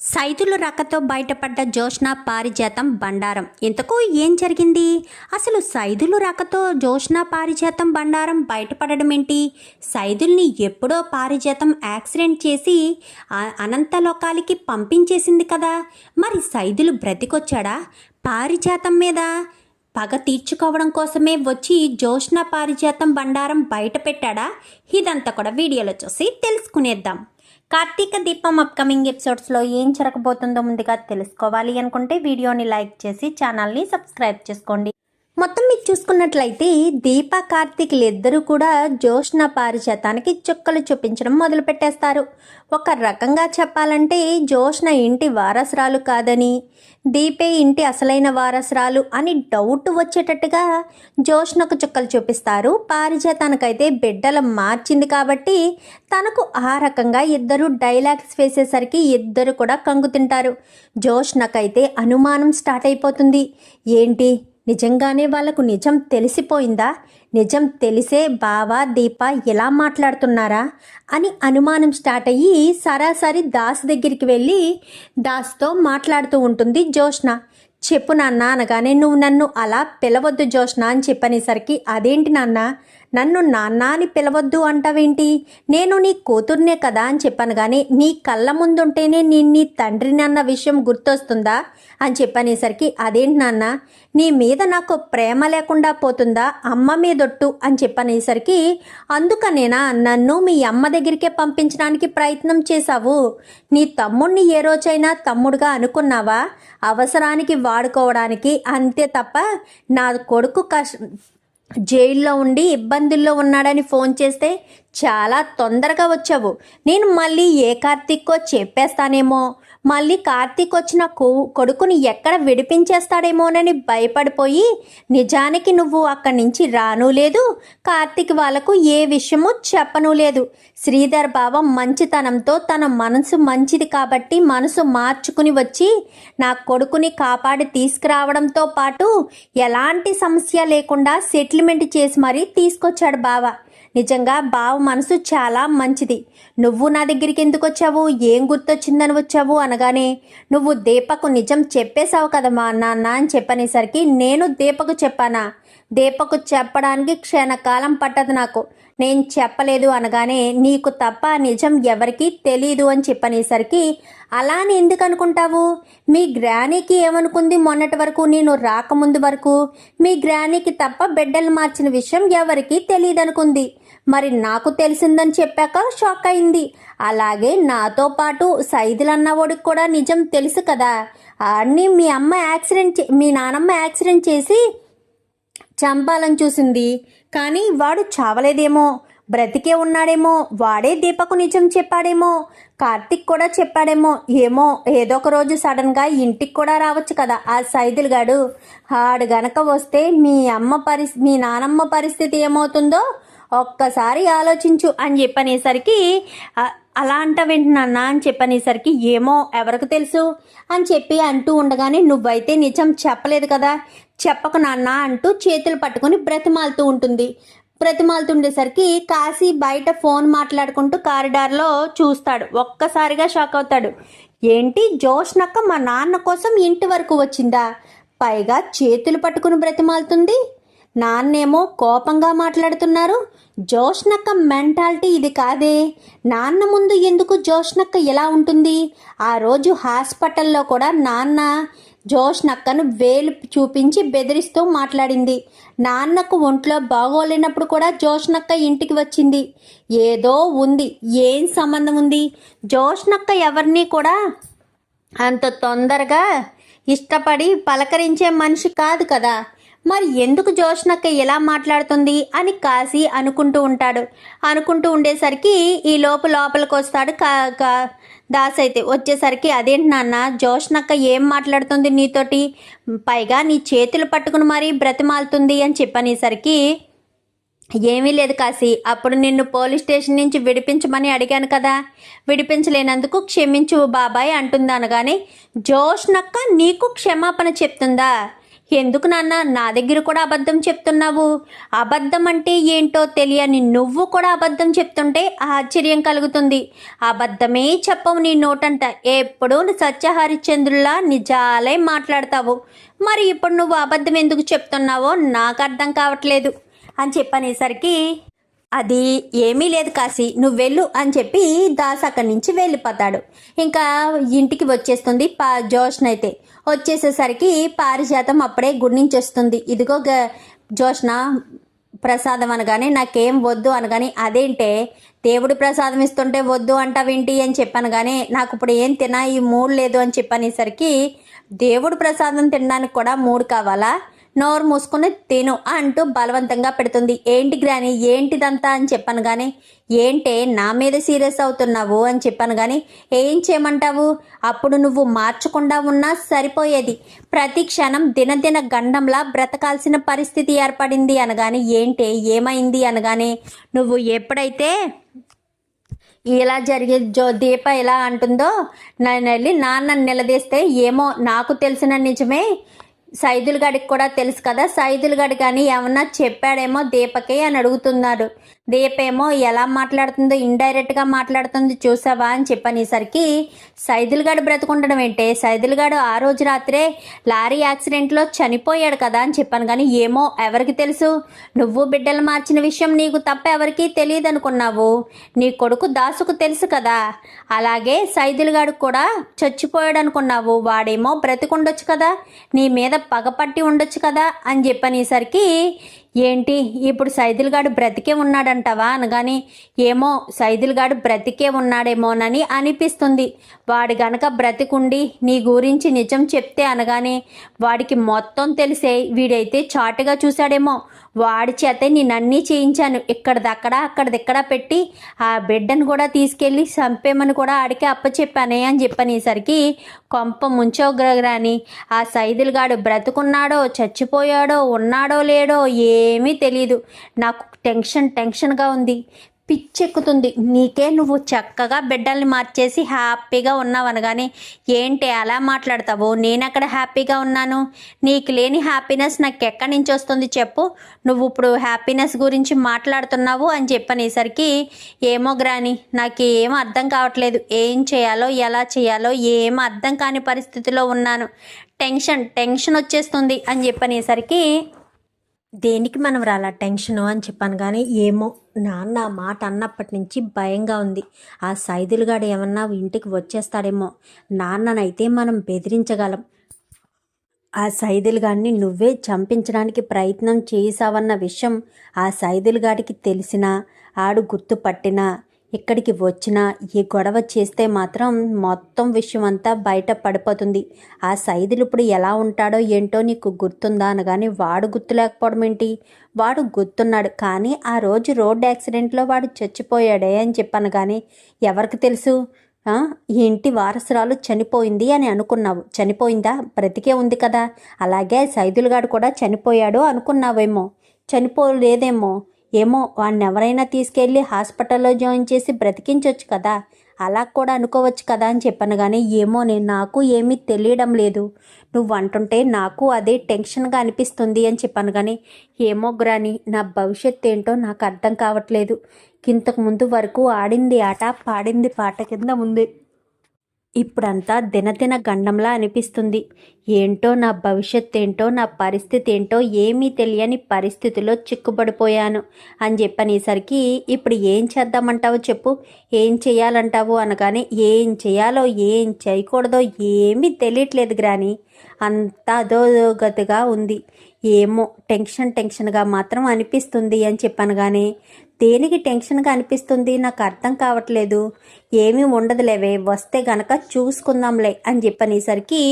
సైదుల రకతో బయటపడ్డ జోష్న పారిజాతం బండారం. ఇంతకు ఏం జరిగింది? అసలు సైదుల రకతో జోష్న పారిజాతం బండారం బయటపడడం ఏంటి సైదుల్ని ఎప్పుడో పారిజాతం యాక్సిడెంట్ చేసి ఆ- అనంతలోకాలకి పంపించేసింది కదా. మరి సైదులు బ్రతికొచ్చాడా? పారిజాతం మీద పగ తీర్చుకోవడం కోసమే వచ్చి జోష్న పారిజాతం బండారం బయట పెట్టాడా ఇదంతా కూడా వీడియోలో చూసి తెలుసుకునేద్దాం. కార్తీక దీపం అప్కమింగ్ ఎపిసోడ్స్లో ఏం జరగబోతుందో ముందుగా తెలుసుకోవాలి అనుకుంటే వీడియోని లైక్ చేసి ఛానల్ని సబ్స్క్రైబ్ చేసుకోండి. మొత్తం మీరు చూసుకున్నట్లయితే దీప కార్తీకులు ఇద్దరు కూడా జోష్ణ పారిజాతానికి చుక్కలు చూపించడం మొదలు పెట్టేస్తారు. ఒక రకంగా చెప్పాలంటే జోష్న ఇంటి వారసురాలు కాదని దీపే ఇంటి అసలైన వారసురాలు అని డౌట్ వచ్చేటట్టుగా జోష్నకు చుక్కలు చూపిస్తారు. పారిజాతానికైతే బిడ్డలు మార్చింది కాబట్టి తనకు ఆ రకంగా ఇద్దరు డైలాగ్స్ వేసేసరికి ఇద్దరు కూడా కంగు తింటారు. జోష్నకైతే అనుమానం స్టార్ట్ అయిపోతుంది. ఏంటి? నిజంగానే వాళ్ళకు నిజం తెలిసిపోయిందా? నిజం తెలిసే బావా దీప ఎలా మాట్లాడుతున్నారా? అని అనుమానం స్టార్ట్ అయ్యి సరాసరి దాస్ దగ్గరికి వెళ్ళి దాస్తో మాట్లాడుతూ ఉంటుంది జోష్న చెప్పు నాన్న అనగానే నువ్వు నన్ను అలా పిలవద్దు జోష్న అని చెప్పనేసరికి అదేంటి నాన్న? నన్ను నాన్న అని పిలవద్దు అంటావేంటి? నేను నీ కూతుర్నే కదా అని చెప్పాను కానీ నీ కళ్ళ ముందుంటేనే నేను నీ తండ్రిని అన్న విషయం గుర్తొస్తుందా? అని చెప్పనేసరికి అదేంటి నాన్న? నీ మీద నాకు ప్రేమ లేకుండా పోతుందా? అమ్మ మీదొట్టు అని చెప్పనేసరికి అందుకనేనా నన్ను మీ అమ్మ దగ్గరికే పంపించడానికి ప్రయత్నం చేశావు? నీ తమ్ముణ్ణి ఏ రోజైనా తమ్ముడుగా అనుకున్నావా? అవసరానికి వాడుకోవడానికి అంతే తప్ప నా కొడుకు కష్ జైల్లో ఉండి ఇబ్బందుల్లో ఉన్నాడని ఫోన్ చేస్తే చాలా తొందరగా వచ్చావు. నేను మళ్ళీ ఏ కార్తీక్కో చెప్పేస్తానేమో. మళ్ళీ కార్తీక్ వచ్చిన కొ కొడుకుని ఎక్కడ విడిపించేస్తాడేమోనని భయపడిపోయి నిజానికి నువ్వు అక్కడి నుంచి రాను లేదు. కార్తీక్ వాళ్ళకు ఏ విషయమూ చెప్పను లేదు. శ్రీధర్ బావ మంచితనంతో తన మనసు మంచిది కాబట్టి మనసు మార్చుకుని వచ్చి నా కొడుకుని కాపాడి తీసుకురావడంతో పాటు ఎలాంటి సమస్య లేకుండా సెటిల్మెంట్ చేసి మరీ తీసుకొచ్చాడు బావ. నిజంగా బావ మనసు చాలా మంచిది. నువ్వు నా దగ్గరికి ఎందుకు వచ్చావు? ఏం గుర్తొచ్చిందని వచ్చావు అనగానే నువ్వు దీపకు నిజం చెప్పేశావు కదా మా నాన్న అని చెప్పనేసరికి నేను దీపకు చెప్పానా? దీపకు చెప్పడానికి క్షణకాలం పట్టదు నాకు. నేను చెప్పలేదు అనగానే నీకు తప్ప నిజం ఎవరికీ తెలియదు అని చెప్పనేసరికి అలా అని ఎందుకు అనుకుంటావు? మీ గ్రానీకి ఏమనుకుంది మొన్నటి వరకు నేను రాకముందు వరకు? మీ గ్రానీకి తప్ప బిడ్డలు మార్చిన విషయం ఎవరికీ తెలియదనుకుంది మరి నాకు తెలిసిందని చెప్పాక షాక్ అయింది. అలాగే నాతో పాటు సైదులు అన్నవాడికి కూడా నిజం తెలుసు కదా. అన్నీ మీ అమ్మ యాక్సిడెంట్ చే- మీ నానమ్మ యాక్సిడెంట్ చేసి చంపాలని చూసింది. కానీ వాడు చావలేదేమో. బ్రతికే ఉన్నాడేమో. వాడే దీపకు నిజం చెప్పాడేమో. కార్తిక్ కూడా చెప్పాడేమో. ఏమో ఏదో ఒక రోజు సడన్గా ఇంటికి కూడా రావచ్చు కదా ఆ సైదులు గాడు. ఆడు గనక వస్తే మీ అమ్మ పరిస్ మీ నానమ్మ పరిస్థితి ఏమవుతుందో ఒక్కసారి ఆలోచించు అని చెప్పనేసరికి అలా అంటావేంటి నాన్న? అని చెప్పనేసరికి ఏమో ఎవరికి తెలుసు? అని చెప్పి అంటూ ఉండగానే నువ్వైతే నిజం చెప్పలేదు కదా చెప్పకు నాన్న అంటూ చేతులు పట్టుకొని బ్రతిమాలుతూ ఉంటుంది. బ్రతిమాలుతుండేసరికి కాశీ బయట ఫోన్ మాట్లాడుకుంటూ కారిడార్లో చూస్తాడు. ఒక్కసారిగా షాక్ అవుతాడు. ఏంటి జోష్నక్క మా నాన్న కోసం ఇంటి వరకు వచ్చిందా? పైగా చేతులు పట్టుకుని బ్రతిమాలుతుంది. నాన్నేమో కోపంగా మాట్లాడుతున్నారు. జోష్నక్క మెంటాలిటీ ఇది కాదే. నాన్న ముందు ఎందుకు జోష్నక్క ఎలా ఉంటుంది? ఆ రోజు హాస్పిటల్లో కూడా నాన్న జోష్నక్కను వేలు చూపించి బెదిరిస్తూ మాట్లాడింది. నాన్నకు ఒంట్లో బాగోలేనప్పుడు కూడా జోష్నక్క ఇంటికి వచ్చింది. ఏదో ఉంది. ఏం సంబంధం ఉంది? జోష్నక్క ఎవరిని కూడా అంత తొందరగా ఇష్టపడి పలకరించే మనిషి కాదు కదా. మరి ఎందుకు జోష్నక్క ఎలా మాట్లాడుతుంది అని కాశీ అనుకుంటూ ఉంటాడు. అనుకుంటూ ఉండేసరికి ఈ లోపు లోపలికి వస్తాడు కా కా దాస్ అయితే. వచ్చేసరికి అదేంటి నాన్న జోష్నక్క ఏం మాట్లాడుతుంది నీతోటి? పైగా నీ చేతులు పట్టుకుని మరీ బ్రతిమాలుతుంది అని చెప్పనేసరికి ఏమీ లేదు కాశీ అప్పుడు నిన్ను పోలీస్ స్టేషన్ నుంచి విడిపించమని అడిగాను కదా. విడిపించలేనందుకు క్షమించు బాబాయ్ అంటుంది అనగానే జోష్నక్క నీకు క్షమాపణ చెప్తుందా? ఎందుకు నాన్న? నా దగ్గర కూడా అబద్ధం చెప్తున్నావు. అబద్ధం అంటే ఏంటో తెలియని నువ్వు కూడా అబద్ధం చెప్తుంటే ఆశ్చర్యం కలుగుతుంది. అబద్ధమే చెప్పవు నీ నోటంట. ఎప్పుడూ సత్య హరిశ్చంద్రులా నిజాలే మాట్లాడతావు. మరి ఇప్పుడు నువ్వు అబద్ధం ఎందుకు చెప్తున్నావో నాకు అర్థం కావట్లేదు. అని చెప్పనేసరికి అది ఏమీ లేదు కాసి నువ్వు వెళ్ళు అని చెప్పి దాస్ అక్కడి నుంచి వెళ్ళిపోతాడు. ఇంకా ఇంటికి వచ్చేస్తుంది పా జోష్న అయితే వచ్చేసేసరికి పారిజాతం అప్పుడే గుడి నుంచి వస్తుంది ఇదిగో గ- జోష్న ప్రసాదం అనగానే నాకేం వద్దు అనగానే అదేంటే దేవుడు ప్రసాదం ఇస్తుంటే వద్దు అంటావేంటి అని చెప్పాను కానీ నాకు ఇప్పుడు ఏం తినా ఈ మూడు లేదు అని చెప్పనేసరికి దేవుడు ప్రసాదం తినడానికి కూడా మూడు కావాలా? నోరు మూసుకుని తిను అంటూ బలవంతంగా పెడుతుంది. ఏంటి గ్రాని? ఏంటిదంతా అని చెప్పాను కానీ ఏంటే నా మీద సీరియస్ అవుతున్నావు అని చెప్పాను కానీ ఏం చేయమంటావు? అప్పుడు నువ్వు మార్చకుండా ఉన్నా సరిపోయేది. ప్రతి క్షణం దినదిన గండంలా బ్రతకాల్సిన పరిస్థితి ఏర్పడింది అనగానే ఏంటే ఏమైంది అనగానే నువ్వు ఎప్పుడైతే ఇలా జరిగే జో దీప ఎలా అంటుందో నన్ను వెళ్ళి నాన్న నిలదీస్తే ఏమో నాకు తెలిసిన నిజమే. సైదులు గడికి కూడా తెలుసు కదా సైదులు గడి కానీ ఏమన్నా చెప్పాడేమో దీపకి అని అడుగుతున్నాడు దీపేమో ఎలా మాట్లాడుతుందో ఇండైరెక్ట్గా మాట్లాడుతుంది చూసావా అని చెప్పనేసరికి సైదులుగాడు బ్రతుకుండడం ఏంటే? సైదులుగాడు ఆ రోజు రాత్రే లారీ యాక్సిడెంట్లో చనిపోయాడు కదా అని చెప్పాను కానీ ఏమో ఎవరికి తెలుసు? నువ్వు బిడ్డలు మార్చిన విషయం నీకు తప్ప ఎవరికీ తెలియదు అనుకున్నావు నీ కొడుకు దాసుకు తెలుసు కదా. అలాగే సైదులుగాడు కూడా చచ్చిపోయాడు అనుకున్నావు వాడేమో బ్రతికుండొచ్చు కదా. నీ మీద పగపట్టి ఉండొచ్చు కదా అని చెప్పనేసరికి ఏంటి? ఇప్పుడు సైదులుగాడు బ్రతికే ఉన్నాడంటావా అనగాని ఏమో సైదులుగాడు బ్రతికే ఉన్నాడేమోనని అనిపిస్తుంది. వాడు గనక బ్రతికుండి నీ గురించి నిజం చెప్తే అనగానే వాడికి మొత్తం తెలిసే వీడైతే చాటుగా చూశాడేమో. వాడి చేతే నేనన్నీ చేయించాను. ఇక్కడిదక్కడ అక్కడిదిక్కడ పెట్టి ఆ బిడ్డను కూడా తీసుకెళ్ళి చంపేమని కూడా ఆడికి అప్పచెప్పానే అని చెప్పనేసరికి కొంప ముంచోగ్రని ఆ సైదులుగాడు బ్రతుకున్నాడో చచ్చిపోయాడో ఉన్నాడో లేడో ఏమీ తెలీదు. నాకు టెన్షన్ టెన్షన్గా ఉంది. పిచ్చెక్కుతుంది. నీకే నువ్వు చక్కగా బిడ్డల్ని మార్చేసి హ్యాపీగా ఉన్నావు అనగానే ఏంటి అలా మాట్లాడతావు? నేను అక్కడ హ్యాపీగా ఉన్నాను? నీకు లేని హ్యాపీనెస్ నాకు ఎక్కడి నుంచి వస్తుంది చెప్పు. నువ్వు ఇప్పుడు హ్యాపీనెస్ గురించి మాట్లాడుతున్నావు అని చెప్పనేసరికి ఏమో గ్రాని నాకు ఏం అర్థం కావట్లేదు. ఏం చేయాలో ఎలా చేయాలో ఏం అర్థం కాని పరిస్థితిలో ఉన్నాను. టెన్షన్ టెన్షన్ వచ్చేస్తుంది అని చెప్పనేసరికి దేనికి మనం రాలా? టెన్షను అని చెప్పాను కానీ ఏమో నాన్న మాట అన్నప్పటి నుంచి భయంగా ఉంది. ఆ సైదులుగాడు ఏమన్నా ఇంటికి వచ్చేస్తాడేమో. నాన్ననైతే మనం బెదిరించగలం. ఆ సైదులుగాడిని నువ్వే చంపించడానికి ప్రయత్నం చేసావన్న విషయం ఆ సైదులుగాడికి తెలిసినా ఆడు గుర్తుపట్టినా ఇక్కడికి వచ్చినా ఈ గొడవ చేస్తే మాత్రం మొత్తం విషయం అంతా బయట పడిపోతుంది. ఆ సైదులు ఇప్పుడు ఎలా ఉంటాడో ఏంటో నీకు గుర్తుందా అనగానే వాడు గుర్తు లేకపోవడం ఏంటి? వాడు గుర్తున్నాడు. కానీ ఆ రోజు రోడ్ యాక్సిడెంట్లో వాడు చచ్చిపోయాడే అని చెప్పాను కానీ ఎవరికి తెలుసు? ఈ ఇంటి వారసురాలు చనిపోయింది అని అనుకున్నావు. చనిపోయిందా? బ్రతికే ఉంది కదా. అలాగే సైదులుగాడు కూడా చనిపోయాడు అనుకున్నావేమో. చనిపోలేదేమో. ఏమో వాడిని ఎవరైనా తీసుకెళ్ళి హాస్పిటల్లో జాయిన్ చేసి బ్రతికించవచ్చు కదా. అలా కూడా అనుకోవచ్చు కదా అని చెప్పాను కానీ ఏమో నేను నాకు ఏమీ తెలియడం లేదు. నువ్వు అంటుంటే నాకు అదే టెన్షన్గా అనిపిస్తుంది అని చెప్పాను కానీ ఏమో గ్రాని నా భవిష్యత్తు ఏంటో నాకు అర్థం కావట్లేదు. ఇంతకు ముందు వరకు ఆడింది ఆట పాడింది పాట కింద ఉంది. ఇప్పుడంతా దినదిన గండంలా అనిపిస్తుంది. ఏంటో నా భవిష్యత్ ఏంటో నా పరిస్థితి ఏంటో ఏమీ తెలియని పరిస్థితిలో చిక్కుబడిపోయాను. అని చెప్పనేసరికి ఇప్పుడు ఏం చేద్దామంటావో చెప్పు. ఏం చేయాలంటావు అనగానే ఏం చేయాలో ఏం చేయకూడదో ఏమీ తెలియట్లేదు గ్రాని. అంతా అధోగతిగా ఉంది. ఏమో టెన్షన్ టెన్షన్గా మాత్రం అనిపిస్తుంది అని చెప్పాను కానీ దేనికి టెన్షన్గా అనిపిస్తుంది? నాకు అర్థం కావట్లేదు. ఏమీ ఉండదులేవే వస్తే గనక చూసుకుందాంలే అని చెప్పనేసరికి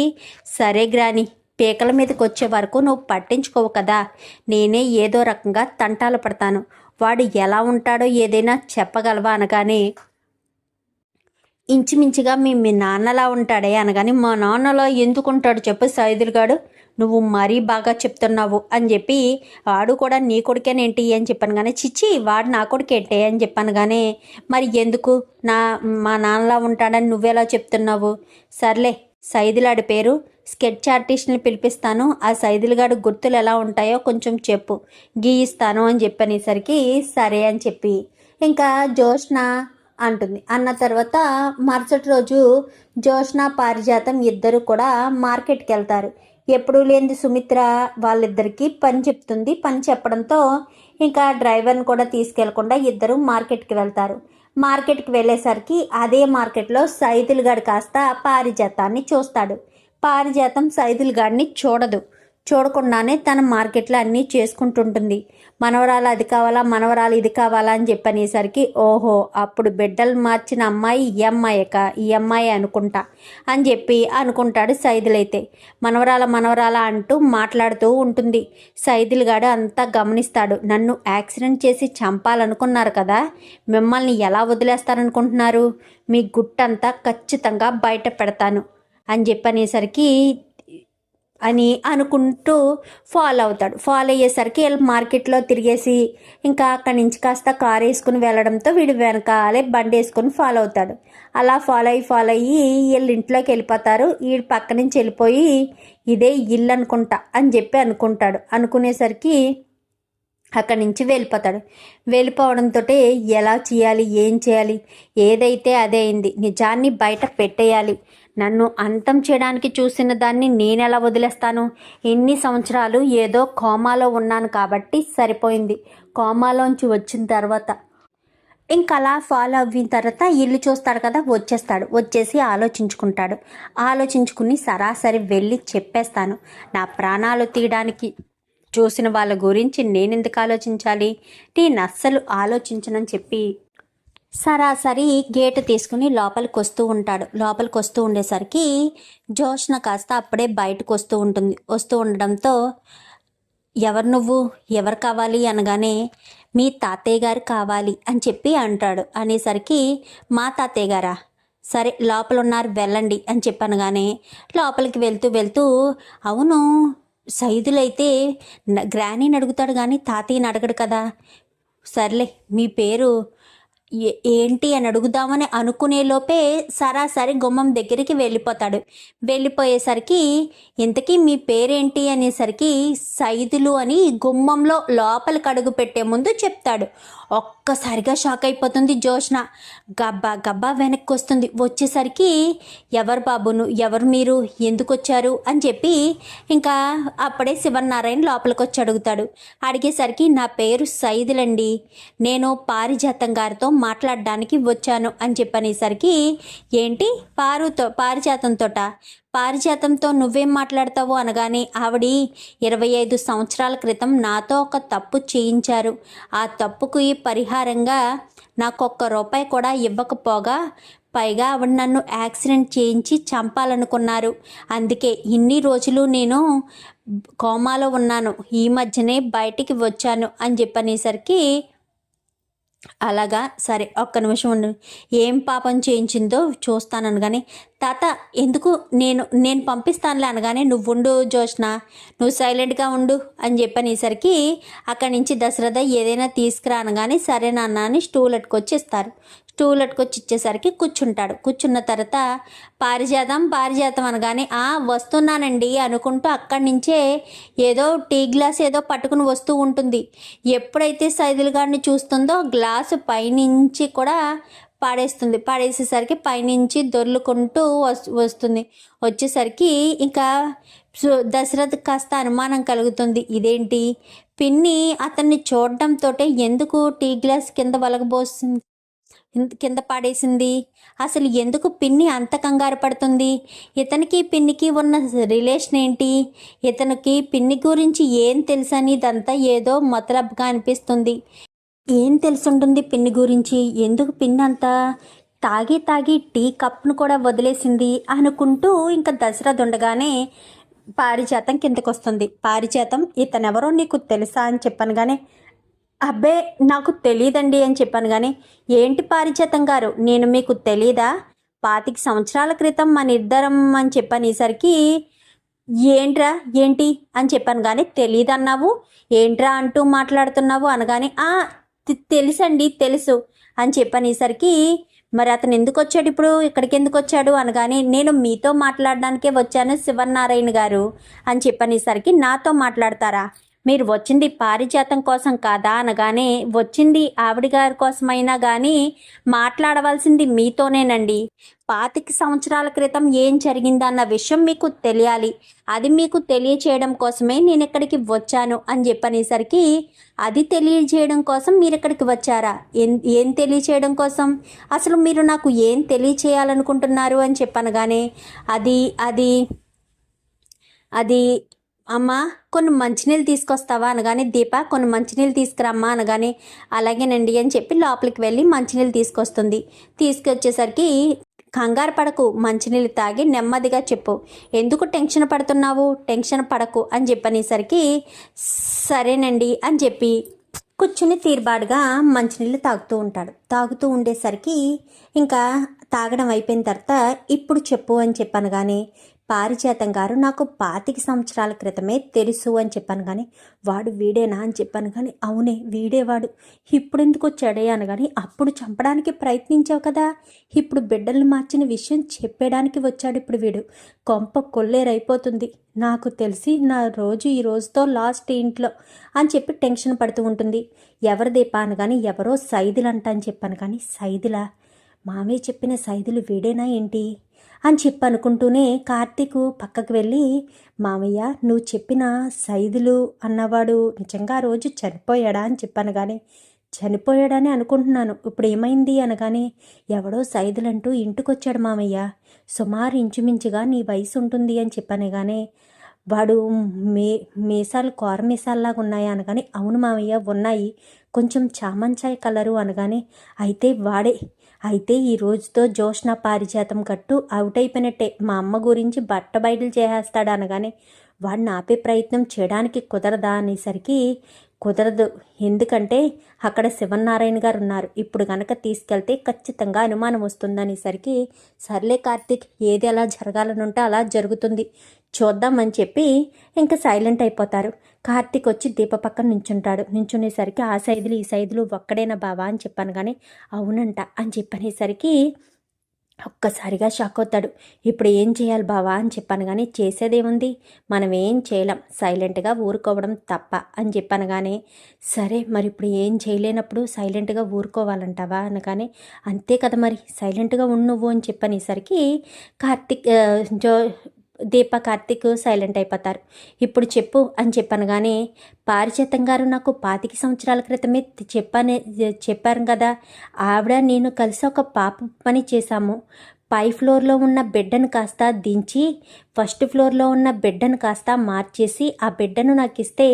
సరే గ్రాని పీకల మీదకి వచ్చే వరకు నువ్వు పట్టించుకోవు కదా. నేనే ఏదో రకంగా తంటాలు పడతాను. వాడు ఎలా ఉంటాడో ఏదైనా చెప్పగలవా అనగానే ఇంచుమించుగా మీ మీ నాన్నలా ఉంటాడే అనగాని మా నాన్నలా ఎందుకు ఉంటాడు చెప్పు సైదులుగాడు నువ్వు మరీ బాగా చెప్తున్నావు అని చెప్పి వాడు కూడా నీ కొడుకేనేంటి అని చెప్పాను కానీ చిచ్చి వాడు నా కొడుకేంటే అని చెప్పాను కానీ మరి ఎందుకు? నా మా నాన్నలా ఉంటాడని నువ్వెలా చెప్తున్నావు? సర్లే సైదులాడి పేరు. స్కెచ్ ఆర్టిస్ట్ని పిలిపిస్తాను. ఆ సైదులుగాడు గుర్తులు ఎలా ఉంటాయో కొంచెం చెప్పు. గీయిస్తాను అని చెప్పనేసరికి సరే అని చెప్పి ఇంకా జోష్న అంటుంది. అన్న తర్వాత మరుసటి రోజు జోష్న పారిజాతం ఇద్దరు కూడా మార్కెట్కి వెళ్తారు ఎప్పుడూ లేనిది సుమిత్ర వాళ్ళిద్దరికీ పని చెప్తుంది. పని చెప్పడంతో ఇంకా డ్రైవర్ని కూడా తీసుకెళ్ళకుండా ఇద్దరు మార్కెట్కి వెళ్తారు. మార్కెట్కి వెళ్ళేసరికి అదే మార్కెట్లో సైదుల్ గడు కాస్త పారిజాతాన్ని చూస్తాడు. పారిజాతం సైదుల్ చూడదు. చూడకుండానే తన మార్కెట్లో అన్నీ చేసుకుంటుంటుంది. మనవరాలు అది కావాలా మనవరాలు ఇది కావాలా అని చెప్పనేసరికి ఓహో అప్పుడు బిడ్డలు మార్చిన అమ్మాయి ఈ అమ్మాయిక ఈ అమ్మాయి అనుకుంటా అని చెప్పి అనుకుంటాడు సైదులైతే. మనవరాల మనవరాల అంటూ మాట్లాడుతూ ఉంటుంది. సైదులుగాడు అంతా గమనిస్తాడు. నన్ను యాక్సిడెంట్ చేసి చంపాలనుకున్నారు కదా మిమ్మల్ని ఎలా వదిలేస్తారనుకుంటున్నారు? మీ గుట్టంతా ఖచ్చితంగా బయట పెడతాను అని చెప్పనేసరికి అని అనుకుంటూ ఫాలో అవుతాడు. ఫాలో అయ్యేసరికి వీళ్ళు మార్కెట్లో తిరిగేసి ఇంకా అక్కడి నుంచి కాస్త కార్ వేసుకుని వెళ్ళడంతో వీడు వెనకాలే బండి వేసుకుని ఫాలో అవుతాడు. అలా ఫాలో అయ్యి ఫాలో అయ్యి వీళ్ళు ఇంట్లోకి వెళ్ళిపోతారు. వీడు పక్క నుంచి వెళ్ళిపోయి ఇదే ఇల్లు అనుకుంటా అని చెప్పి అనుకుంటాడు. అనుకునేసరికి అక్కడి నుంచి వెళ్ళిపోతాడు. వెళ్ళిపోవడంతో ఎలా చేయాలి ఏం చేయాలి ఏదైతే అదే అయింది నిజాన్ని బయట పెట్టేయాలి నన్ను అంతం చేయడానికి చూసిన దాన్ని నేను ఎలా వదిలేస్తాను? ఎన్ని సంవత్సరాలు ఏదో కోమాలో ఉన్నాను కాబట్టి సరిపోయింది. కోమాలోంచి వచ్చిన తర్వాత. ఇంకా అలా ఫాలో అయిన తర్వాత ఇల్లు చూస్తాడు కదా వచ్చేస్తాడు. వచ్చేసి ఆలోచించుకుంటాడు. ఆలోచించుకుని సరాసరి వెళ్ళి చెప్పేస్తాను. నా ప్రాణాలు తీయడానికి చూసిన వాళ్ళ గురించి నేనెందుకు ఆలోచించాలి? నేను అస్సలు ఆలోచించనని చెప్పి సరాసరి గేటు తీసుకుని లోపలికి వస్తూ ఉంటాడు. లోపలికి వస్తూ ఉండేసరికి జోష్న కాస్త అప్పుడే బయటకు వస్తూ ఉంటుంది. వస్తూ ఉండడంతో ఎవరు నువ్వు? ఎవరు కావాలి? అనగానే మీ తాతయ్య గారు కావాలి అని చెప్పి అంటాడు. అనేసరికి మా తాతయ్య గారా? సరే లోపల ఉన్నారు వెళ్ళండి అని చెప్పనగానే లోపలికి వెళ్తూ వెళ్తూ అవును సైదులైతే న- గ్రానీని అడుగుతాడు కానీ తాతయ్యని అడగడు కదా? సర్లే మీ పేరు ఏంటి అని అడుగుదామని అనుకునే లోపే సరాసరి గుమ్మం దగ్గరికి వెళ్ళిపోతాడు. వెళ్ళిపోయేసరికి ఇంతకీ మీ పేరేంటి అనేసరికి సైదులు అని గుమ్మంలో లోపలికి అడుగు పెట్టే ముందు చెప్తాడు. ఒక్కసారిగా షాక్ అయిపోతుంది జోష్న గబ్బా గబ్బా వెనక్కి వస్తుంది వచ్చేసరికి ఎవరు బాబును ఎవరు మీరు ఎందుకు వచ్చారు అని చెప్పి ఇంకా అప్పుడే శివనారాయణ లోపలికి వచ్చి అడుగుతాడు. అడిగేసరికి నా పేరు సైదులండి. నేను పారిజాతం గారితో మాట్లాడడానికి వచ్చాను అని చెప్పనేసరికి ఏంటి? పారుతో పారిజాతంతోట పారిజాతంతో నువ్వేం మాట్లాడతావు అనగానే ఆవిడి ఇరవై ఐదు సంవత్సరాల క్రితం నాతో ఒక తప్పు చేయించారు. ఆ తప్పుకు ఈ పరిహారంగా నాకు ఒక్క రూపాయి కూడా ఇవ్వకపోగా పైగా ఆవిడ నన్ను యాక్సిడెంట్ చేయించి చంపాలనుకున్నారు. అందుకే ఇన్ని రోజులు నేను కోమాలో ఉన్నాను. ఈ మధ్యనే బయటికి వచ్చాను అని చెప్పనేసరికి అలాగా సరే ఒక్క నిమిషం ఉండు. ఏం పాపం చేయించిందో చూస్తాను అనగానే తాత ఎందుకు నేను నేను పంపిస్తానులే అనగానే నువ్వు ఉండు జోష్న నువ్వు సైలెంట్గా ఉండు అని చెప్పనేసరికి అక్కడి నుంచి దశరథ ఏదైనా తీసుకురా అనగానే సరే నాన్న అని స్టూల్ ఎట్టుకొచ్చిస్తారు స్టూల్ అట్టుకొచ్చి ఇచ్చేసరికి కూర్చుంటాడు. కూర్చున్న తర్వాత పారిజాతం పారిజాతం అనగానే ఆ వస్తున్నానండి అనుకుంటూ అక్కడి నుంచే ఏదో టీ గ్లాస్ ఏదో పట్టుకుని వస్తూ ఉంటుంది. ఎప్పుడైతే సైదుల్ గారిని చూస్తుందో గ్లాసు పైనుంచి కూడా పాడేస్తుంది. పాడేసేసరికి పైనుంచి దొర్లుకుంటూ వస్తు వస్తుంది. వచ్చేసరికి ఇంకా దశరథ్ కాస్త అనుమానం కలుగుతుంది. ఇదేంటి? పిన్ని అతన్ని చూడడంతో ఎందుకు టీ గ్లాస్ కింద వలగబోస్తుంది? కింద పాడేసింది? అసలు ఎందుకు పిన్ని అంత కంగారు పడుతుంది? ఇతనికి పిన్నికి ఉన్న రిలేషన్ ఏంటి? ఇతనికి పిన్ని గురించి ఏం తెలుసని ఇదంతా ఏదో మతలబ్గా అనిపిస్తుంది. ఏం తెలుసుంటుంది పిన్ని గురించి? ఎందుకు పిన్ని అంత? తాగి తాగి టీ కప్ను కూడా వదిలేసింది అనుకుంటూ ఇంకా దసరా ఉండగానే పారిజాతం కిందకు వస్తుంది పారిజాతం ఇతనెవరో నీకు తెలుసా అని చెప్పాను అబ్బే నాకు తెలియదండి అని చెప్పాను కానీ ఏంటి పారిజాతం గారు? నేను మీకు తెలీదా? పాతిక సంవత్సరాల క్రితం మన ఇద్దరం అని చెప్పనేసరికి ఏంట్రా ఏంటి? అని చెప్పాను కానీ తెలీదన్నావు? ఏంట్రా అంటూ మాట్లాడుతున్నావు? అనగానే ఆ తెలుసండి తెలుసు. అని చెప్పనేసరికి మరి అతను ఎందుకు వచ్చాడు ఇప్పుడు? ఇక్కడికి ఎందుకు వచ్చాడు అనగానే నేను మీతో మాట్లాడడానికే వచ్చాను శివనారాయణ గారు. అని చెప్పనేసరికి నాతో మాట్లాడతారా? మీరు వచ్చింది పారిజాతం కోసం కాదా అనగానే వచ్చింది ఆవిడ గారి కోసమైనా కానీ మాట్లాడవలసింది మీతోనేనండి. పాతిక సంవత్సరాల క్రితం ఏం జరిగిందన్న విషయం మీకు తెలియాలి. అది మీకు తెలియచేయడం కోసమే నేను ఇక్కడికి వచ్చాను అని చెప్పనేసరికి అది తెలియజేయడం కోసం మీరు ఇక్కడికి వచ్చారా? ఏం ఏం తెలియచేయడం కోసం? అసలు మీరు నాకు ఏం తెలియచేయాలనుకుంటున్నారు అని చెప్పనగానే అది అది అది అమ్మా కొన్ని మంచినీళ్ళు తీసుకొస్తావా అనగానే దీప కొన్ని మంచినీళ్ళు తీసుకురమ్మా అనగానే అలాగేనండి అని చెప్పి లోపలికి వెళ్ళి మంచినీళ్ళు తీసుకొస్తుంది. తీసుకొచ్చేసరికి కంగారు పడకు మంచినీళ్ళు తాగి నెమ్మదిగా చెప్పు. ఎందుకు టెన్షన్ పడుతున్నావు? టెన్షన్ పడకు అని చెప్పనేసరికి సరేనండి అని చెప్పి కూర్చుని తీర్బాటుగా మంచినీళ్ళు తాగుతూ ఉంటాడు. తాగుతూ ఉండేసరికి ఇంకా తాగడం అయిపోయిన తర్వాత ఇప్పుడు చెప్పు అని చెప్పాను కానీ పారిజాతం గారు నాకు పాతిక సంవత్సరాల క్రితమే తెలుసు అని చెప్పాను కానీ వాడు వీడేనా అని చెప్పాను కానీ అవునే వీడేవాడు ఇప్పుడు ఎందుకు వచ్చాడయ్యాను కానీ అప్పుడు చంపడానికి ప్రయత్నించావు కదా. ఇప్పుడు బిడ్డల్ని మార్చిన విషయం చెప్పడానికి వచ్చాడు ఇప్పుడు వీడు. కొంప కొల్లేరైపోతుంది. నాకు తెలిసి నా రోజు ఈ రోజుతో లాస్ట్ ఇంట్లో అని చెప్పి టెన్షన్ పడుతూ ఉంటుంది. ఎవరి దీపాను కానీ ఎవరో సైదులంట అని చెప్పాను కానీ సైదులా? మామయ్య చెప్పిన సైదులు వీడేనా ఏంటి? అని చెప్పి అనుకుంటూనే కార్తీక్ పక్కకు వెళ్ళి మామయ్య నువ్వు చెప్పిన సైదులు అన్నవాడు నిజంగా ఆ రోజు చనిపోయాడా? అని చెప్పాను కానీ చనిపోయాడని అనుకుంటున్నాను. ఇప్పుడు ఏమైంది? అనగానే ఎవడో సైదులంటూ ఇంటికొచ్చాడు మామయ్య సుమారు ఇంచుమించుగా నీ వయసు ఉంటుంది అని చెప్పాను కానీ వాడు మే మీసాలు కోర మీసాల్లాగా ఉన్నాయా? అనగానే అవును మామయ్య ఉన్నాయి. కొంచెం చామంచాయ్ కలరు అనగానే అయితే వాడే అయితే ఈ రోజుతో జోష్న పారిజాతం కట్టు అవుట్ అయిపోయినట్టే మా అమ్మ గురించి బట్ట బయటలు చేసేస్తాడు అనగానే వాడిని ఆపే ప్రయత్నం చేయడానికి కుదరదా అనేసరికి కుదరదు. ఎందుకంటే అక్కడ శివనారాయణ గారు ఉన్నారు. ఇప్పుడు కనుక తీసుకెళ్తే ఖచ్చితంగా అనుమానం వస్తుందనేసరికి సర్లే కార్తీక్ ఏది ఎలా జరగాలనుంటే అలా జరుగుతుంది. చూద్దామని చెప్పి ఇంకా సైలెంట్ అయిపోతారు. కార్తీక్ వచ్చి దీప పక్కన నించుంటాడు. నించునేసరికి ఆ సైదులు ఈ సైదులు ఒక్కడేనా బావా అని చెప్పాను కానీ అవునంట అని చెప్పనేసరికి ఒక్కసారిగా షాక్ అవుతాడు. ఇప్పుడు ఏం చేయాలి బావా అని చెప్పాను కానీ చేసేదేముంది? మనం ఏం చేయలేం. సైలెంట్గా ఊరుకోవడం తప్ప అని చెప్పాను కానీ సరే మరి ఇప్పుడు ఏం చేయలేనప్పుడు సైలెంట్గా ఊరుకోవాలంటావా అనగానే అంతే కదా మరి. సైలెంట్గా ఉండు నువ్వు అని చెప్పనేసరికి కార్తిక్ జో దీప కార్తిక్ సైలెంట్ అయిపోతారు. ఇప్పుడు చెప్పు అని చెప్పాను కానీ పారిచేతం గారు నాకు పాతిక సంవత్సరాల క్రితమే చెప్పానే చెప్పారు కదా ఆవిడ నేను కలిసి ఒక పాప పని చేశాము. పై ఫ్లోర్లో ఉన్న బిడ్డను కాస్త దించి ఫస్ట్ ఫ్లోర్లో ఉన్న బిడ్డను కాస్త మార్చేసి ఆ బిడ్డను నాకు ఇస్తే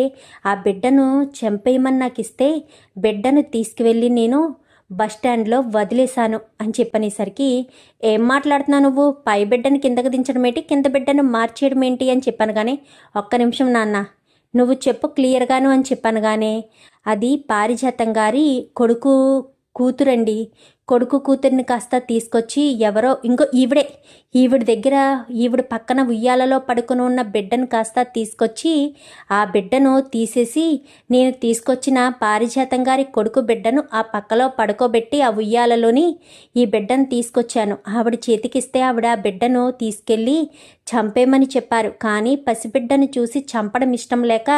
ఆ బిడ్డను చంపేయమని నాకు ఇస్తే బిడ్డను తీసుకువెళ్ళి నేను బస్ స్టాండ్లో వదిలేశాను అని చెప్పనేసరికి ఏం మాట్లాడుతున్నావు నువ్వు? పై బిడ్డను కిందకు దించడం ఏంటి? కింద బిడ్డను మార్చేయడం ఏంటి? అని చెప్పాను కానీ ఒక్క నిమిషం నాన్న నువ్వు చెప్పు క్లియర్గాను అని చెప్పాను కానీ అది పారిజాతం గారి కొడుకు కూతురండి. కొడుకు కూతురిని కాస్త తీసుకొచ్చి ఎవరో ఇంకో ఈవిడే ఈవిడ దగ్గర ఈవిడ పక్కన ఉయ్యాలలో పడుకుని ఉన్న బిడ్డను కాస్త తీసుకొచ్చి ఆ బిడ్డను తీసేసి నేను తీసుకొచ్చిన పారిజాతం గారి కొడుకు బిడ్డను ఆ పక్కలో పడుకోబెట్టి ఆ ఉయ్యాలలోని ఈ బిడ్డను తీసుకొచ్చాను. ఆవిడ చేతికిస్తే ఆవిడ ఆ బిడ్డను తీసుకెళ్ళి చంపేమని చెప్పారు. కానీ పసిబిడ్డను చూసి చంపడం ఇష్టం లేక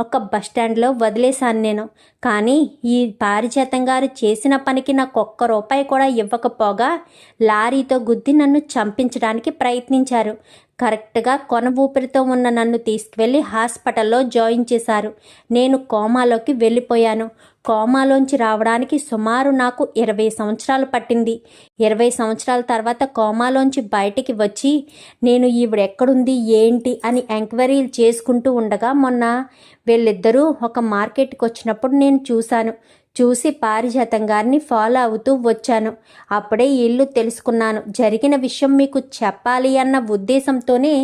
ఒక బస్ స్టాండ్లో వదిలేశాను నేను. కానీ ఈ పారిజాతం గారు చేసిన పనికి నాకు ఒక్క రూపాయి కూడా ఇవ్వకపోగా లారీతో గుద్ది నన్ను చంపించడానికి ప్రయత్నించారు. కరెక్ట్గా కొన ఊపిరితో ఉన్న నన్ను తీసుకువెళ్ళి హాస్పిటల్లో జాయిన్ చేశారు. నేను కోమాలోకి వెళ్ళిపోయాను. కోమాలోంచి రావడానికి సుమారు నాకు ఇరవై సంవత్సరాలు పట్టింది. ఇరవై సంవత్సరాల తర్వాత కోమాలోంచి బయటికి వచ్చి నేను ఈవిడెక్కడుంది ఏంటి అని ఎంక్వైరీలు చేసుకుంటూ ఉండగా మొన్న వీళ్ళిద్దరూ ఒక మార్కెట్కి వచ్చినప్పుడు నేను చూశాను. చూసి పారిజాతం గారిని ఫాలో అవుతూ వచ్చాను. అప్పుడే ఇల్లు తెలుసుకున్నాను. జరిగిన విషయం మీకు చెప్పాలి అన్న ఉద్దేశంతోనే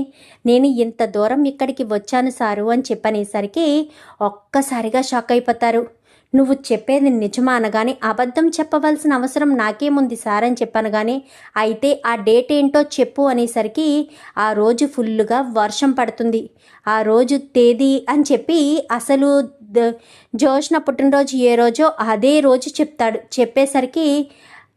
నేను ఇంత దూరం ఇక్కడికి వచ్చాను సారు అని చెప్పనేసరికి ఒక్కసారిగా షాక్ అయిపోతారు. నువ్వు చెప్పేది నిజమా అనగానే అబద్ధం చెప్పవలసిన అవసరం నాకేముంది సార్ అని చెప్పాను కానీ అయితే ఆ డేట్ ఏంటో చెప్పు అనేసరికి ఆ రోజు ఫుల్లుగా వర్షం పడుతుంది. ఆ రోజు తేదీ అని చెప్పి అసలు జోష్న పుట్టినరోజు ఏ రోజో అదే రోజు చెప్తాడు. చెప్పేసరికి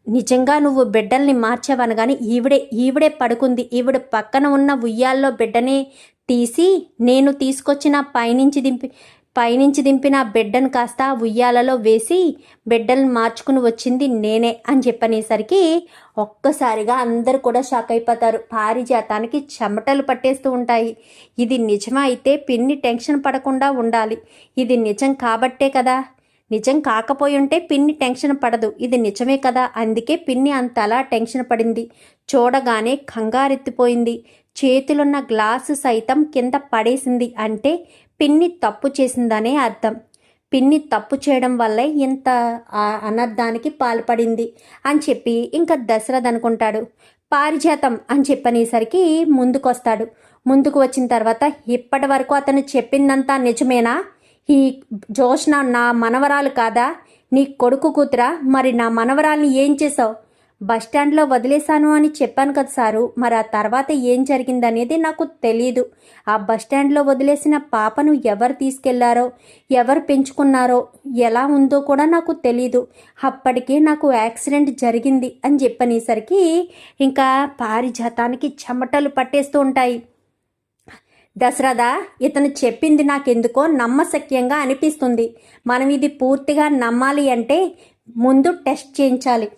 నిజంగా నువ్వు బిడ్డల్ని మార్చావనగాని ఈవిడే ఈవిడే పడుకుంది. ఈవిడ పక్కన ఉన్న ఉయ్యాల్లో బిడ్డని తీసి నేను తీసుకొచ్చిన పైనుంచి దింపి పైనుంచి దింపిన బిడ్డను కాస్త ఉయ్యాలలో వేసి బిడ్డలను మార్చుకుని వచ్చింది నేనే అని చెప్పనేసరికి ఒక్కసారిగా అందరు కూడా షాక్ అయిపోతారు. పారిజాతానికి చెమటలు పట్టేస్తూ ఉంటాయి. ఇది నిజమైతే అయితే పిన్ని టెన్షన్ పడకుండా ఉండాలి. ఇది నిజం కాబట్టే కదా. నిజం కాకపోయి ఉంటే పిన్ని టెన్షన్ పడదు. ఇది నిజమే కదా. అందుకే పిన్ని అంతలా టెన్షన్ పడింది. చూడగానే కంగారెత్తిపోయింది. చేతిలున్న గ్లాసు సైతం కింద పడేసింది. అంటే పిన్ని తప్పు చేసిందనే అర్థం. పిన్ని తప్పు చేయడం వల్లే ఇంత అనర్థానికి పాల్పడింది అని చెప్పి ఇంకా దశరథ్ అనుకుంటాడు. పారిజాతం అని చెప్పనేసరికి ముందుకొస్తాడు. ముందుకు వచ్చిన తర్వాత ఇప్పటి వరకు అతను చెప్పిందంతా నిజమేనా? ఈ జోష్న నా మనవరాలు కాదా? నీ కొడుకు కూతురా? మరి నా మనవరాల్ని ఏం చేసావు బస్టాండ్లో వదిలేశాను అని చెప్పాను కదా సారు. మరి ఆ తర్వాత ఏం జరిగిందనేది నాకు తెలియదు ఆ బస్టాండ్లో వదిలేసిన పాపను ఎవరు తీసుకెళ్ళారో ఎవరు పెంచుకున్నారో ఎలా ఉందో కూడా నాకు తెలీదు. అప్పటికే నాకు యాక్సిడెంట్ జరిగింది అని చెప్పనేసరికి ఇంకా పారిజాతానికి చెమటలు పట్టేస్తూ ఉంటాయి. దశరథ ఇతను చెప్పింది నాకెందుకో నమ్మశక్యంగా అనిపిస్తుంది. మనం ఇది పూర్తిగా నమ్మాలి అంటే ముందు టెస్ట్ చేయించాలి.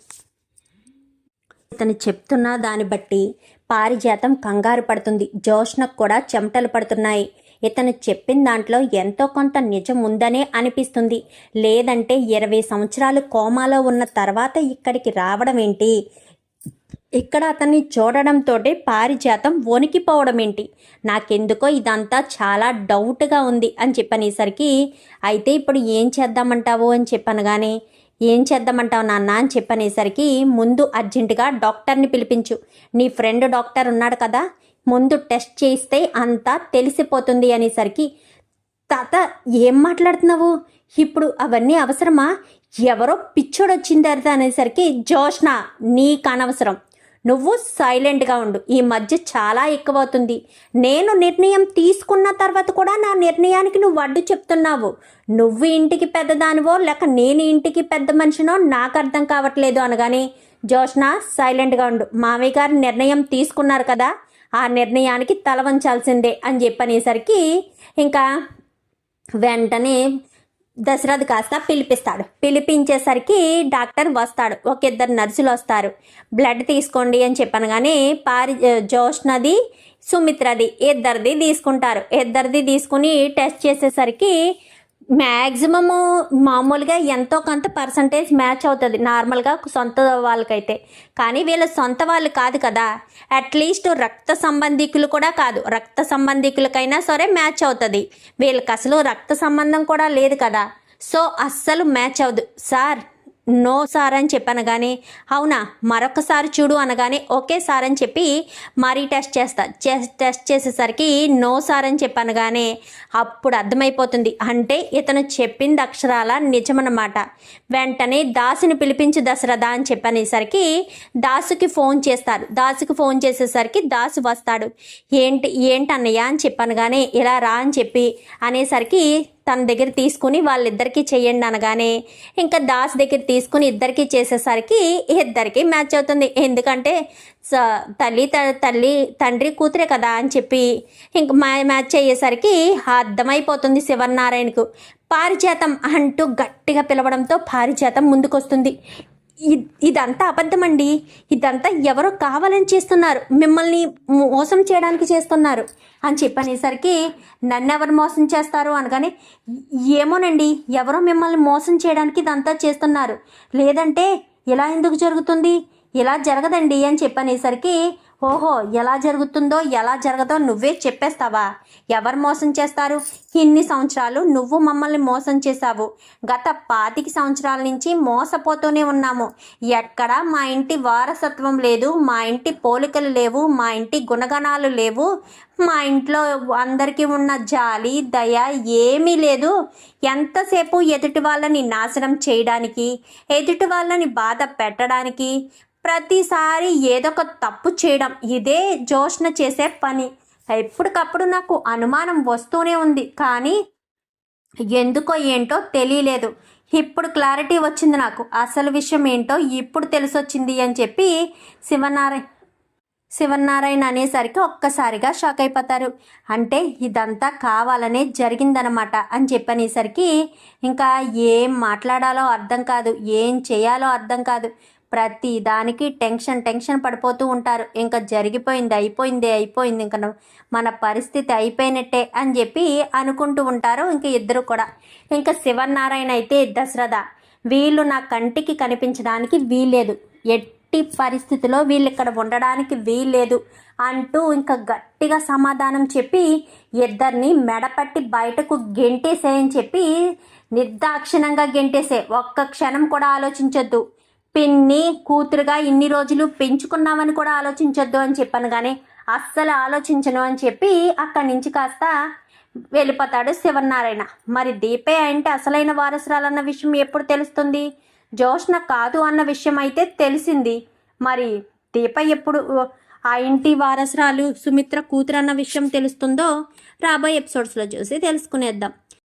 ఇతను చెప్తున్న దాన్ని బట్టి పారిజాతం కంగారు పడుతుంది. జోష్నకు కూడా చెమటలు పడుతున్నాయి. ఇతను చెప్పిన దాంట్లో ఎంతో కొంత నిజం ఉందనే అనిపిస్తుంది. లేదంటే ఇరవై సంవత్సరాలు కోమాలో ఉన్న తర్వాత ఇక్కడికి రావడం ఏంటి? ఇక్కడ అతన్ని చూడడంతో పారిజాతం వణికిపోవడం ఏంటి? నాకెందుకో ఇదంతా చాలా డౌట్గా ఉంది అని చెప్పనేసరికి అయితే ఇప్పుడు ఏం చేద్దామంటావు? అని చెప్పనగానే ఏం చేద్దామంటావు నాన్న అని చెప్పనేసరికి ముందు అర్జెంటుగా డాక్టర్ని పిలిపించు. నీ ఫ్రెండ్ డాక్టర్ ఉన్నాడు కదా ముందు టెస్ట్ చేస్తే అంతా తెలిసిపోతుంది అనేసరికి తాత ఏం మాట్లాడుతున్నావు? ఇప్పుడు అవన్నీ అవసరమా? ఎవరో పిచ్చోడొచ్చింది అర్థ అనేసరికి జోష్న నీకు అనవసరం. నువ్వు సైలెంట్గా ఉండు. ఈ మధ్య చాలా ఎక్కువవుతుంది. నేను నిర్ణయం తీసుకున్న తర్వాత కూడా నా నిర్ణయానికి నువ్వు అడ్డు చెప్తున్నావు. నువ్వు ఇంటికి పెద్దదానివో లేక నేను ఇంటికి పెద్ద మనిషినో నాకు అర్థం కావట్లేదు అనగానే జోష్న సైలెంట్గా ఉండు. మామయ్య గారు నిర్ణయం తీసుకున్నారు కదా ఆ నిర్ణయానికి తల వంచాల్సిందే అని చెప్పనేసరికి ఇంకా వెంటనే దశరథ్ కాస్త పిలిపిస్తాడు. పిలిపించేసరికి డాక్టర్ వస్తాడు. ఒక ఇద్దరు నర్సులు వస్తారు. బ్లడ్ తీసుకోండి అని చెప్పాను కానీ పారి జోష్నది సుమిత్రది ఇద్దరిది తీసుకుంటారు. ఇద్దరిది తీసుకుని టెస్ట్ చేసేసరికి మ్యాక్సిమము మామూలుగా ఎంతో కొంత పర్సంటేజ్ మ్యాచ్ అవుతుంది. నార్మల్గా సొంత వాళ్ళకైతే. కానీ వీళ్ళ సొంత వాళ్ళు కాదు కదా. అట్లీస్ట్ రక్త సంబంధికులు కూడా కాదు. రక్త సంబంధికులకైనా సరే మ్యాచ్ అవుతుంది. వీళ్ళకి అసలు రక్త సంబంధం కూడా లేదు కదా. సో అస్సలు మ్యాచ్ అవ్వదు. సార్ నో సార్ అని చెప్పనగానే అవునా మరొకసారి చూడు అనగానే ఓకే సార్ అని చెప్పి మరీ టెస్ట్ చేస్తా టెస్ట్ చేసేసరికి నో సార్ అని చెప్పనగానే అప్పుడు అర్థమైపోతుంది. అంటే ఇతను చెప్పింది అక్షరాల నిజమన్నమాట. వెంటనే దాసుని పిలిపించు దశరథ అని చెప్పనేసరికి దాసుకి ఫోన్ చేస్తారు దాసుకి ఫోన్ చేసేసరికి దాసు వస్తాడు. ఏంటి ఏంటి అన్నయ్య అని చెప్పనగానే ఇలా రా అని చెప్పి అనేసరికి తన దగ్గర తీసుకుని వాళ్ళిద్దరికీ చేయండి అనగానే ఇంకా దాస్ దగ్గర తీసుకుని ఇద్దరికీ చేసేసరికి ఇద్దరికీ మ్యాచ్ అవుతుంది. ఎందుకంటే స- తల్లి త- తల్లి తండ్రి కూతురే కదా అని చెప్పి ఇంక మ్యాచ్ అయ్యేసరికి అర్థమైపోతుంది శివనారాయణకు పారిజాతం అంటూ గట్టిగా పిలవడంతో పారిజాతం ముందుకొస్తుంది. ఇదంతా అబద్ధమండి. ఇదంతా ఎవరో కావాలని చేస్తున్నారు. మిమ్మల్ని మోసం చేయడానికి చేస్తున్నారు. అని చెప్పనేసరికి నన్ను ఎవరు మోసం చేస్తారు అనగానే ఏమోనండి ఎవరో మిమ్మల్ని మోసం చేయడానికి ఇదంతా చేస్తున్నారు. లేదంటే ఇలా ఎందుకు జరుగుతుంది? ఇలా జరగదండి అని చెప్పనేసరికి ఓహో ఎలా జరుగుతుందో ఎలా జరగదో నువ్వే చెప్పేస్తావా? ఎవరు మోసం చేస్తారు? ఇన్ని సంవత్సరాలు నువ్వు మమ్మల్ని మోసం చేశావు. గత పాతిక సంవత్సరాల నుంచి మోసపోతూనే ఉన్నాము. ఎక్కడ మా ఇంటి వారసత్వం లేదు మా ఇంటి పోలికలు లేవు మా ఇంటి గుణగణాలు లేవు. మా ఇంట్లో అందరికీ ఉన్న జాలి దయ ఏమీ లేదు. ఎంతసేపు ఎదుటి వాళ్ళని నాశనం చేయడానికి ఎదుటి వాళ్ళని బాధ పెట్టడానికి ప్రతిసారి ఏదో ఒక తప్పు చేయడం ఇదే జోష్న చేసే పని. ఎప్పటికప్పుడు నాకు అనుమానం వస్తూనే ఉంది. కానీ ఎందుకో ఏంటో తెలియలేదు. ఇప్పుడు క్లారిటీ వచ్చింది నాకు. అసలు విషయం ఏంటో ఇప్పుడు తెలిసొచ్చింది అని చెప్పి శివనారాయణ శివనారాయణ అనేసరికి ఒక్కసారిగా షాక్ అయిపోతారు. అంటే ఇదంతా కావాలనే జరిగిందనమాట అని చెప్పనేసరికి ఇంకా ఏం మాట్లాడాలో అర్థం కాదు. ఏం చేయాలో అర్థం కాదు. ప్రతి దానికి టెన్షన్ టెన్షన్ పడిపోతూ ఉంటారు. ఇంకా జరిగిపోయింది అయిపోయింది అయిపోయింది. ఇంకా మన పరిస్థితి అయిపోయినట్టే అని చెప్పి అనుకుంటూ ఉంటారు ఇంకా ఇద్దరు కూడా. ఇంకా శివనారాయణ అయితే దశరథ వీళ్ళు నా కంటికి కనిపించడానికి వీల్లేదు. ఎట్టి పరిస్థితిలో వీళ్ళు ఇక్కడ ఉండడానికి వీల్లేదు అంటూ ఇంకా గట్టిగా సమాధానం చెప్పి ఇద్దరిని మెడపట్టి బయటకు గెంటేసేయని చెప్పి నిర్దాక్షిణంగా గెంటేసే. ఒక్క క్షణం కూడా ఆలోచించొద్దు. పిన్ని కూతురుగా ఇన్ని రోజులు పెంచుకున్నామని కూడా ఆలోచించొద్దు అని చెప్పాను కానీ అస్సలు ఆలోచించను అని చెప్పి అక్కడి నుంచి కాస్త వెళ్ళిపోతాడు శివనారాయణ మరి దీపే అంటే అసలైన వారసురాలన్న విషయం ఎప్పుడు తెలుస్తుంది? జోష్న కాదు అన్న విషయం అయితే తెలిసింది. మరి దీప ఎప్పుడు ఆ ఇంటి వారసురాలు సుమిత్ర కూతురు అన్న విషయం తెలుస్తుందో రాబోయే ఎపిసోడ్స్లో చూసి తెలుసుకునేద్దాం.